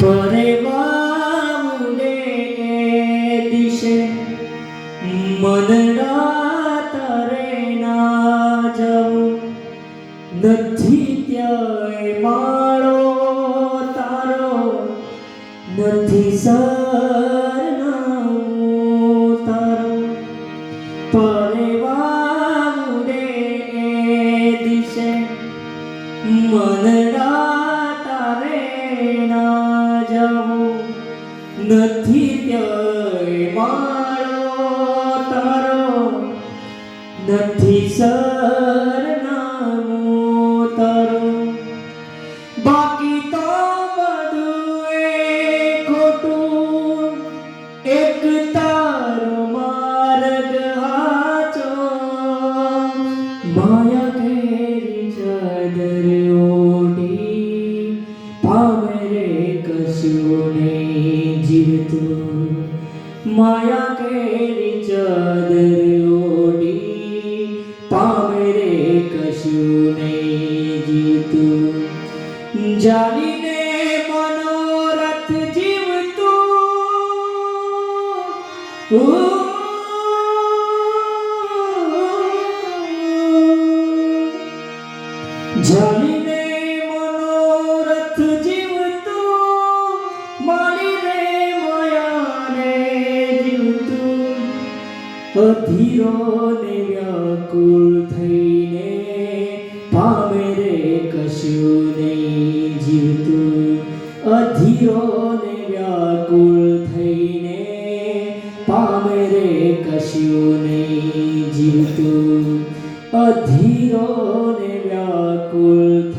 પરેવાઉડે દિશે મનડા તારે ના જવું નથી ત્યાંય માળો તારો નથી સરનામું તારું મનડા નથી ત્યાંય માળો તારો. નથી સરનામું તારું. બાકી તો બધું એ ખોટું, એક તારો માર્ગ હાચો. માયા ઘેરી ચાદર ઓઢી નહીં માયા કેરી ચાદર ઓઢી પામે રે કશું નહીં જીતું. જાણીને મનોરથ જીવતું. જાણીને અધીરો ને વ્યાકુળ થઈને પામે રે કશું નહીં જીવતું. અધીરો ને વ્યાકુળ થઈને પામે રે કશું નહીં જીવતું. અધીરો ને વ્યાકુળ